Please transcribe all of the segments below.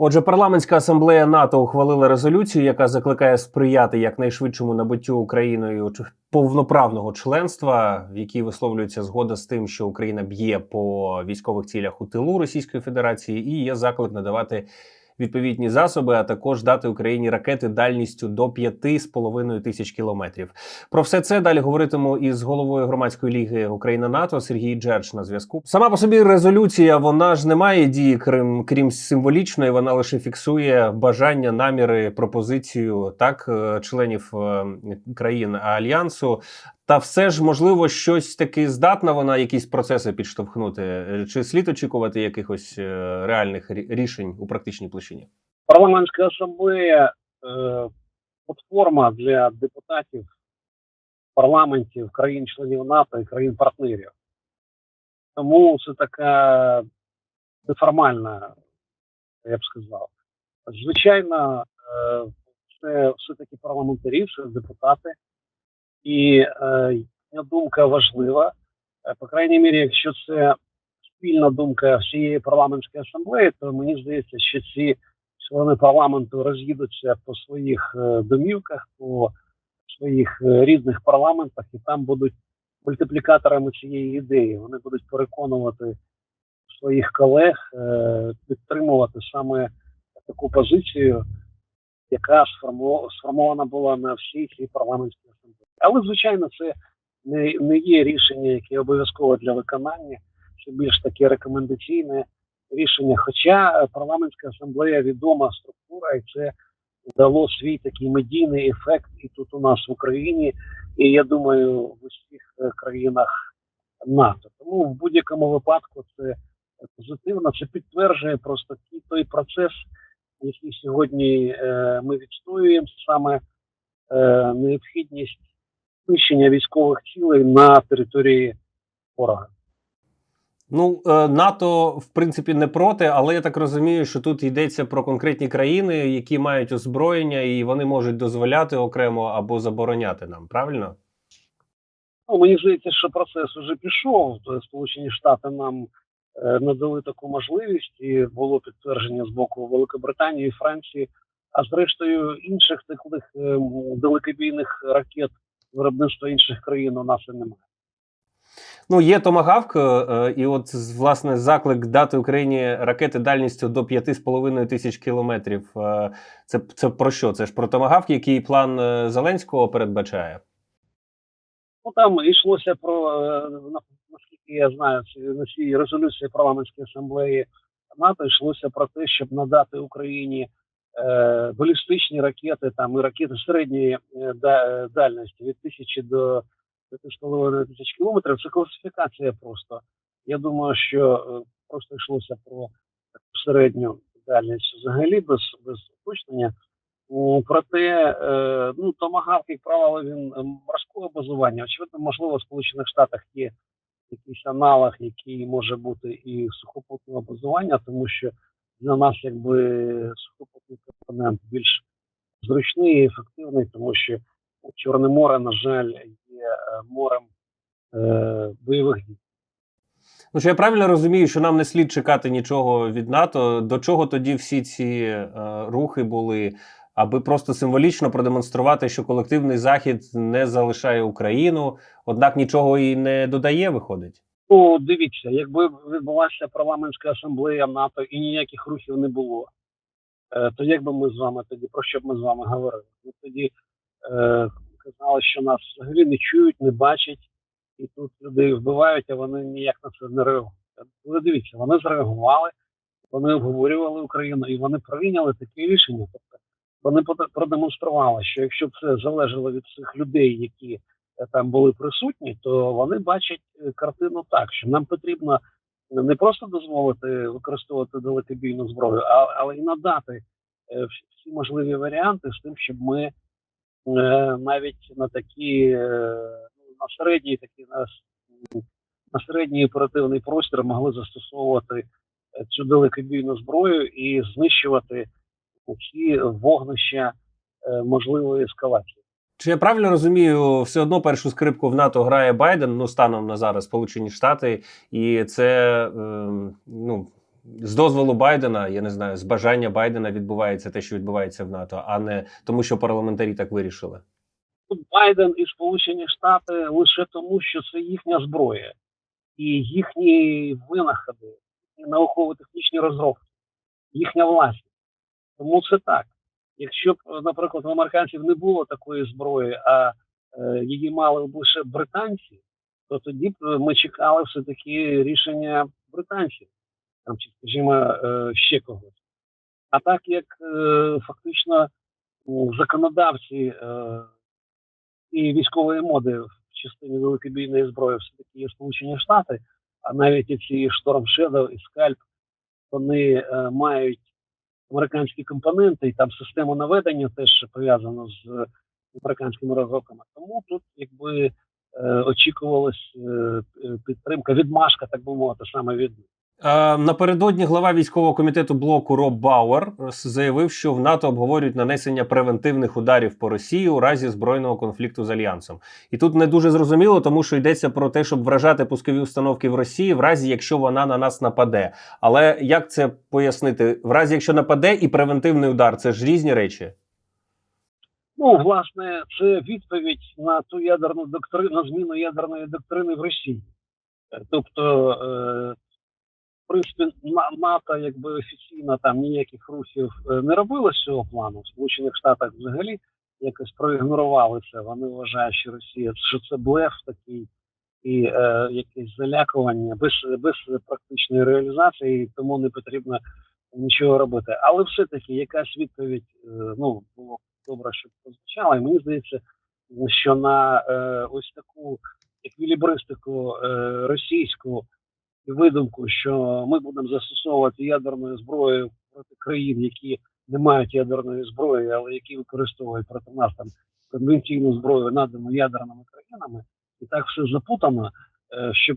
Отже, парламентська асамблея НАТО ухвалила резолюцію, яка закликає сприяти якнайшвидшому набуттю Україною повноправного членства, в якій висловлюється згода з тим, що Україна б'є по військових цілях у тилу Російської Федерації, і є заклик надавати відповідні засоби, а також дати Україні ракети дальністю до 5,5 тисяч кілометрів. Про все це далі говоритиму із головою громадської ліги Україна НАТО Сергій Джерч на зв'язку. Сама по собі резолюція вона ж не має дії, крім крім символічної. Вона лише фіксує бажання, наміри, пропозицію так е, членів е, країн альянсу. Та все ж можливо щось таки здатна вона якісь процеси підштовхнути, Е, чи слід очікувати якихось е, реальних рішень у практичній площині? Парламентська асамблея платформа для депутатів парламентів країн-членів НАТО і країн-партнерів. Тому це така неформальна, я б сказав. Звичайно, е, це все-таки парламентарі, це депутати, і е, думка важлива. Е, По крайній мірі, якщо це спільна думка всієї парламентської асамблеї, то мені здається, що ці члени парламенту роз'їдуться по своїх е, домівках, по своїх різних парламентах, і там будуть мультиплікаторами цієї ідеї. Вони будуть переконувати своїх колег підтримувати саме таку позицію, яка сформована була на всій цій парламентській асамблеї. Але звичайно, це не, не є рішення, яке обов'язково для виконання, це більш таке рекомендаційне рішення. Хоча е, парламентська асамблея відома структура, і це дало свій такий медійний ефект і тут у нас в Україні, і я думаю, в усіх е, країнах НАТО. Тому в будь-якому випадку це позитивно. Це підтверджує просто ті- той процес, який сьогодні е, ми відстоюємо, саме необхідність знищення військових цілей на території ворога. Ну, е, НАТО в принципі не проти, але я так розумію, що тут йдеться про конкретні країни, які мають озброєння, і вони можуть дозволяти окремо або забороняти нам. Правильно? Ну, мені здається, що процес вже пішов. То Сполучені Штати нам е, надали таку можливість, і було підтвердження з боку Великобританії, Франції, а зрештою інших таких е, далекобійних ракет виробництва інших країн у нас і немає. Ну, є томагавк, е, і от власне заклик дати Україні ракети дальністю до 5,5 тисяч кілометрів. Е, Це, це про що? Це ж про томагавк, який план е, Зеленського передбачає. Ну там йшлося про наскільки я знаю, на цій резолюції парламентської асамблеї НАТО йшлося про те, щоб надати Україні балістичні ракети, там і ракети середньої да- е, дальності від тисячі до 5,5 тисяч кілометрів. Це класифікація просто. Я думаю, що просто йшлося про середню дальність взагалі без, без уточнення. Проте, е, ну, Томагавк, як правило, він е, морського базування. Очевидно, можливо, в Сполучених Штатах є якийсь аналог, який може бути і сухопутного базування, тому що для нас якби сухопутний компонент більш зручний і ефективний, тому що Чорне море, на жаль, є е, морем е, бойових дій. Ну, що я правильно розумію, що нам не слід чекати нічого від НАТО. До чого тоді всі ці е, рухи були, аби просто символічно продемонструвати, що колективний захід не залишає Україну, однак нічого і не додає, виходить. Ну, дивіться, якби відбулася парламентська асамблея НАТО і ніяких рухів не було, е, то як би ми з вами тоді, про що б ми з вами говорили? Ми тоді е, казали, що нас взагалі не чують, не бачать, і тут людей вбивають, а вони ніяк на це не реагують. Але дивіться, вони зреагували, вони обговорювали Україну і вони прийняли таке рішення. Тобто вони продемонстрували, що якщо б це залежало від цих людей, які там були присутні, то вони бачать е, картину так, що нам потрібно не просто дозволити використовувати далекобійну зброю, а, але і надати е, всі- всі можливі варіанти з тим, щоб ми е, навіть на такі ну, на середній такі на, на середній оперативний простір могли застосовувати цю далекобійну зброю і знищувати ці вогнища можливої ескалації. Чи я правильно розумію, все одно першу скрипку в НАТО грає Байден, ну станом на зараз Сполучені Штати, і це е, ну з дозволу Байдена, я не знаю, з бажання Байдена відбувається те, що відбувається в НАТО, а не тому, що парламентарі так вирішили. Тут Байден і Сполучені Штати лише тому, що це їхня зброя і їхні винаходи, їхні науково-технічні розробки, їхня власність. Тому це так. Якщо б, наприклад, в американців не було такої зброї, а е, її мали б лише британці, то тоді б е, ми чекали все-таки рішення британців, там, чи, скажімо, е, ще когось. А так як е, фактично законодавці е, і військової моди в частині великобійної зброї все-таки є Сполучені Штати, а навіть ці Storm Shadow і Скальп, вони е, мають американські компоненти, і там система наведення теж пов'язана з е, американськими розробками. Тому тут якби е, очікувалась е, підтримка, відмашка, так би мовити, саме від них. Е, напередодні глава військового комітету блоку Роб Бауер заявив, що в НАТО обговорюють нанесення превентивних ударів по Росії у разі збройного конфлікту з альянсом. І тут не дуже зрозуміло, тому що йдеться про те, щоб вражати пускові установки в Росії, в разі якщо вона на нас нападе. Але як це пояснити? В разі якщо нападе і превентивний удар, це ж різні речі. Ну, власне, це відповідь на ту ядерну доктрину, на зміну ядерної доктрини в Росії. Тобто, е, принципі, На- НАТО, якби офіційно там ніяких рухів е, не робило з цього плану. В Сполучених Штатах взагалі якось проігнорували це. Вони вважають, що Росія що це блеф такий і е, якесь залякування без, без практичної реалізації, і тому не потрібно нічого робити. Але все-таки якась відповідь, е, ну було добре, щоб прозвучала. І мені здається, що на е, ось таку еквілібристику е, російську видумку, що ми будемо застосовувати ядерною зброєю проти країн, які не мають ядерної зброї, але які використовують проти нас там конвенційну зброю, надану ядерними країнами, і так все запутано, е, щоб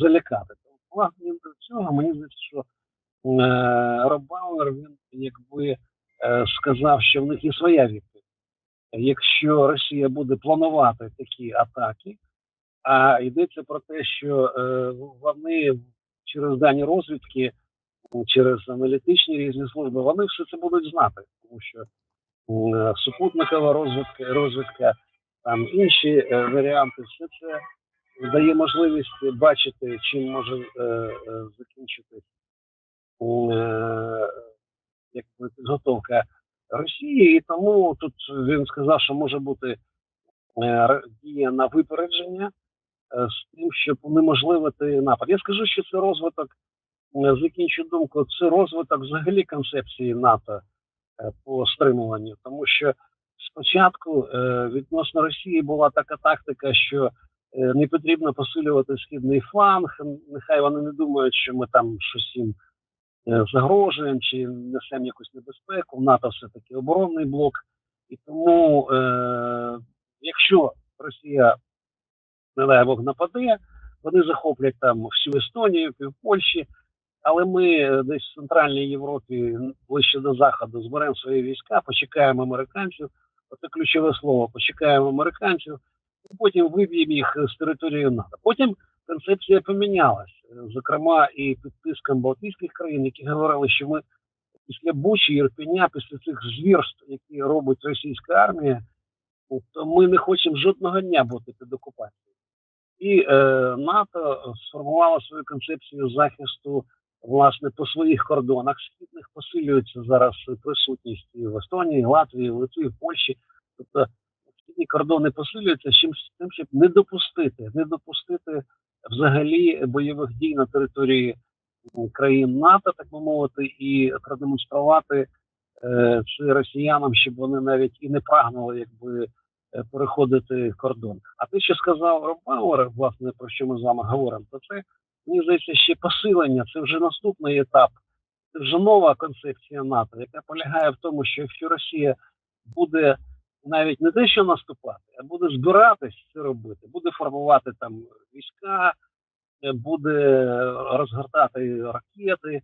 залякати. То, власне, до цього мені здається, що е, Роб Бауер, він якби е, сказав, що в них є своя відповідь. Якщо Росія буде планувати такі атаки, а йдеться про те, що е, вони через дані розвідки, через аналітичні різні служби, вони все це будуть знати, тому що супутникова розвідка, розвідка, там інші е, варіанти, все це дає можливість бачити, чим може е, закінчитись е, підготовка Росії, і тому тут він сказав, що може бути е, дія на випередження з тим, щоб унеможливити напад. Я скажу, що це розвиток, е, закінчу думку, це розвиток взагалі концепції НАТО е, по стримуванню, тому що спочатку е, відносно Росії була така тактика, що е, не потрібно посилювати східний фланг. Нехай вони не думають, що ми там щось їм е, загрожуємо чи несемо якусь небезпеку. НАТО все таки оборонний блок, і тому, е, якщо Росія не дай Бог нападе, вони захоплять там всю Естонію, пів Польщі. Але ми е, десь в Центральній Європі ближче до заходу зберемо свої війська, почекаємо американців. Це ключове слово. Почекаємо американців, потім виб'ємо їх з території НАТО. Потім концепція помінялась, Е, зокрема і під тиском Балтійських країн, які говорили, що ми після Бучі, Ірпеня, після цих звірств, які робить російська армія, то ми не хочемо жодного дня бути під окупацією. І е, НАТО сформувало свою концепцію захисту власне по своїх кордонах східних посилюється зараз присутність і в Естонії, Латвії, Литві, Польщі. Тобто східні кордони посилюються чим тим, щоб не допустити, не допустити взагалі бойових дій на території країн НАТО, так би мовити, і продемонструвати е, це росіянам, щоб вони навіть і не прагнули, якби переходити кордон. А те, що сказав Роб Бауер, власне, про що ми з вами говоримо, то це мені здається ще посилення. Це вже наступний етап. Це вже нова концепція НАТО, яка полягає в тому, що якщо Росія буде навіть не те, що наступати, а буде збиратись це робити, буде формувати там війська, е, буде розгортати ракети,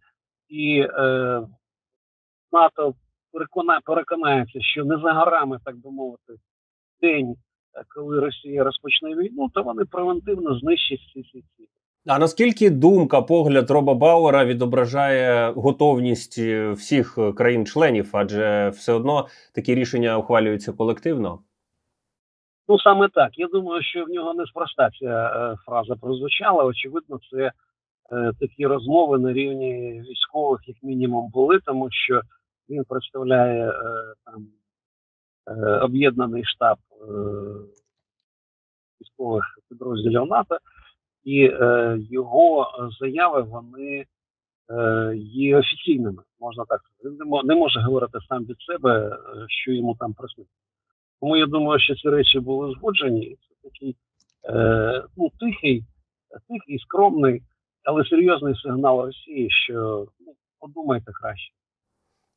і е, НАТО переконає, переконається, що не за горами, так би мовити, день, е, коли Росія розпочне війну, то вони превентивно знищать всі ці цілі. А наскільки думка, погляд Роба Бауера відображає готовність е, всіх е, країн-членів? Адже все одно такі рішення ухвалюються колективно. Ну саме так. Я думаю, що в нього неспроста ця фраза прозвучала. Очевидно, це е, такі розмови на рівні військових, як мінімум, були, тому що він представляє е, там об'єднаний штаб е, військових підрозділів НАТО, і е, його заяви вони е, є офіційними, можна так сказати. Він не може говорити сам від себе, е, що йому там присниться. Тому я думаю, що ці речі були згоджені. Це такий е, ну, тихий, тихий, скромний, але серйозний сигнал Росії, що ну, подумайте краще.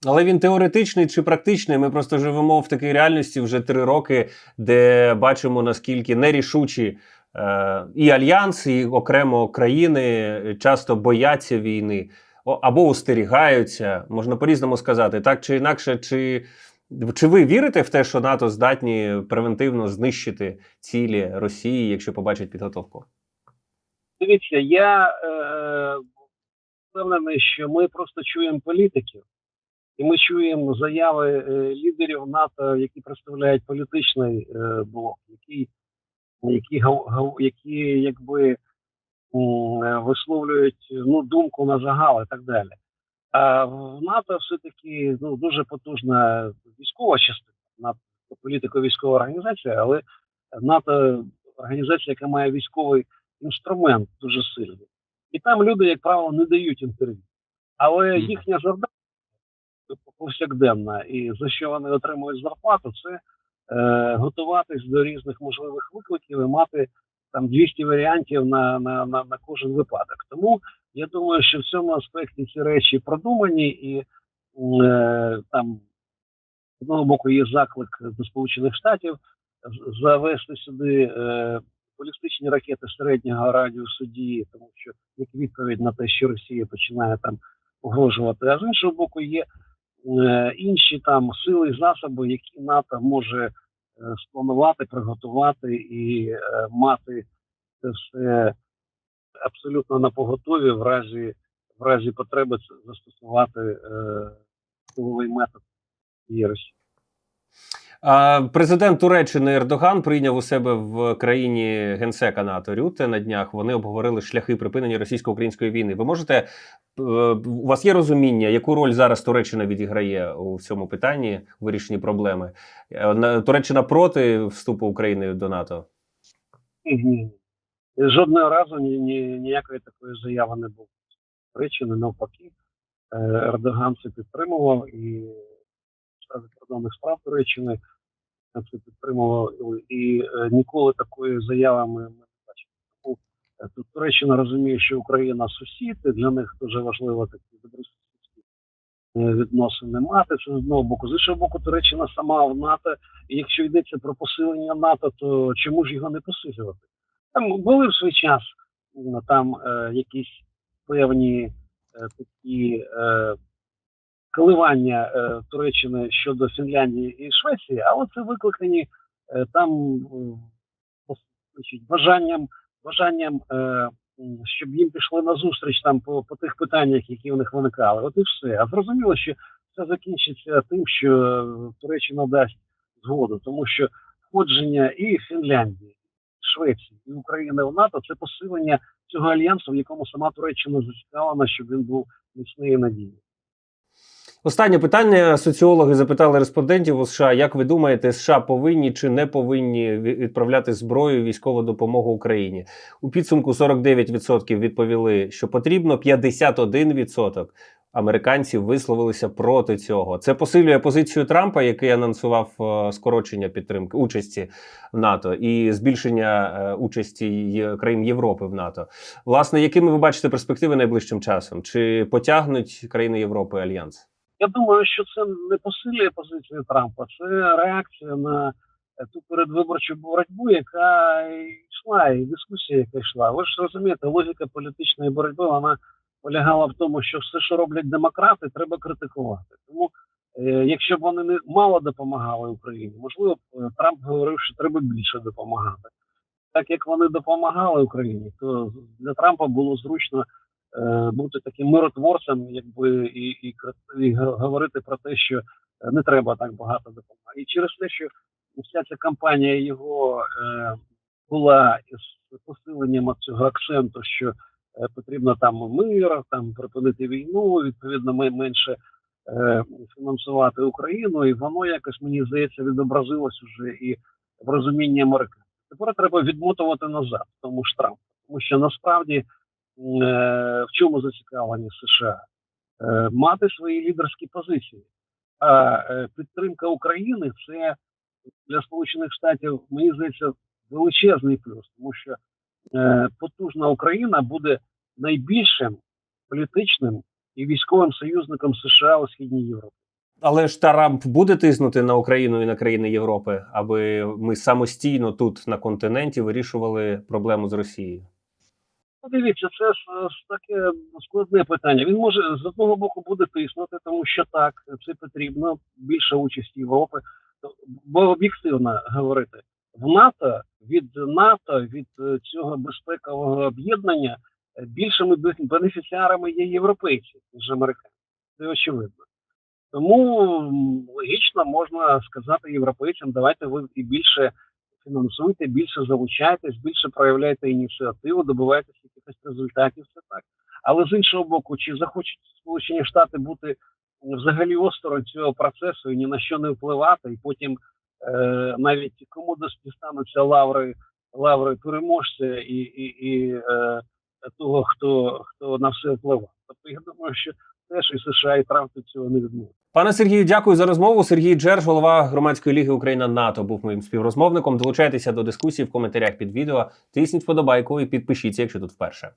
Але він теоретичний чи практичний. Ми просто живемо в такій реальності вже три роки, де бачимо наскільки нерішучі е, і альянс, і окремо країни часто бояться війни або остерігаються. Можна по-різному сказати, так чи інакше, чи, чи ви вірите в те, що НАТО здатні превентивно знищити цілі Росії, якщо побачать підготовку? Дивіться, я е, впевнений, що ми просто чуємо політиків, і ми чуємо заяви е, лідерів НАТО, які представляють політичний е, блок, які, які, які якби е, висловлюють ну, думку на загал і так далі. А в НАТО все-таки ну, дуже потужна військова частина, НАТО політико-військова організація, але НАТО організація, яка має військовий інструмент дуже сильний. І там люди, як правило, не дають інтерв'ю. Але їхня завдання повсякденна, і за що вони отримують зарплату, це е, готуватись до різних можливих викликів і мати там 200 варіантів на, на, на, на кожен випадок. Тому я думаю, що в цьому аспекті ці речі продумані і е, там з одного боку є заклик до Сполучених Штатів завести сюди е, балістичні ракети середнього радіусу дії, тому що як відповідь на те, що Росія починає там погрожувати. А з іншого боку, є інші там сили і засоби, які НАТО може е, спланувати, приготувати і е, мати це все абсолютно на поготові в разі в разі потреби застосувати е, силовий метод Росії. Президент Туреччини Ердоган прийняв у себе в країні генсека НАТО Рюте на днях. Вони обговорили шляхи припинення російсько-української війни. Ви можете е, у вас є розуміння, яку роль зараз Туреччина відіграє у цьому питанні у вирішенні проблеми? Е, Туреччина проти вступу України до НАТО? Жодного разу ні, ні, ніякої такої заяви не було. Причини навпаки, е, Ердоган це підтримував і Штат закордонних справ Туреччини це підтримував і е, ніколи такої заяви ми, не бачили. Е, тут Туреччина розуміє, що Україна сусід, і для них дуже важливо такі добросусідські е, відносини мати. Це з одного боку. З іншого боку, Туреччина сама в НАТО, і якщо йдеться про посилення НАТО, то чому ж його не посилювати? Там були в свій час там е, якісь певні е, такі е, коливання е, Туреччини щодо Фінляндії і Швеції, але це викликані е, там м, значить, бажанням, бажанням е, щоб їм пішли на зустріч там по, по тих питаннях, які у них виникали. От і все. А зрозуміло, що це закінчиться тим, що е, Туреччина дасть згоду, тому що входження і Фінляндії, Швеції і України в НАТО це посилення цього альянсу, в якому сама Туреччина зацікавлена, щоб він був міцний і надійний. Останнє питання. Соціологи запитали респондентів у США. Як ви думаєте, США повинні чи не повинні відправляти зброю військову допомогу Україні? У підсумку 49% відповіли, що потрібно. 51% американців висловилися проти цього. Це посилює позицію Трампа, який анонсував е, скорочення підтримки участі в НАТО і збільшення е, участі країн Європи в НАТО. Власне, якими ви бачите перспективи найближчим часом? Чи потягнуть країни Європи альянс? Я думаю, що це не посилює позицію Трампа, це реакція на е, ту передвиборчу боротьбу, яка йшла, і дискусія, яка йшла. Ви ж розумієте, логіка політичної боротьби вона полягала в тому, що все, що роблять демократи, треба критикувати. Тому, е, якщо б вони не мало допомагали Україні, можливо, е, Трамп говорив, що треба більше допомагати. так як вони допомагали Україні, то для Трампа було зручно бути таким миротворцем, якби і, і, і говорити про те, що е, не треба так багато допомагати. І через те, що вся ця кампанія його е, була із посиленням цього акценту, що е, потрібно там мир, там припинити війну, відповідно, ми менше е, фінансувати Україну, і воно якось мені здається відобразилось уже і в розумінні американців. Тепер треба відмотувати назад, тому ж Трамп, тому що насправді е, в чому зацікавлені США Е, мати свої лідерські позиції. А е, підтримка України це для Сполучених Штатів, мені здається, величезний плюс, тому що е, потужна Україна буде найбільшим політичним і військовим союзником США у східній Європі. Але ж Трамп буде тиснути на Україну і на країни Європи, аби ми самостійно тут на континенті вирішували проблему з Росією. Ну, Дивіться, це ж е, таке складне питання. Він може з одного боку буде тиснути, тому що так, це потрібно більше участі Європи. Бо об'єктивно говорити, в НАТО від НАТО, від е, цього безпекового об'єднання е, більшими бенефіціарами є європейці, ніж американці. Це очевидно. Тому логічно можна сказати європейцям, давайте ви і більше фінансуйте, більше залучайтесь, більше проявляйте ініціативу, добивайтеся якихось результатів. Це так. Але з іншого боку, чи захочуть Сполучені Штати бути взагалі осторонь цього процесу і ні на що не впливати, і потім е, навіть кому дістануться лаври, лаври переможця і, і, і е, того, хто, хто на все впливав. Тобто я думаю, що теж і США, і Трамп від цього не відмовив. Пане Сергію, дякую за розмову. Сергій Джерж, голова громадської ліги Україна НАТО, був моїм співрозмовником. Долучайтеся до дискусії в коментарях під відео. Тисніть вподобайку і підпишіться, якщо тут вперше.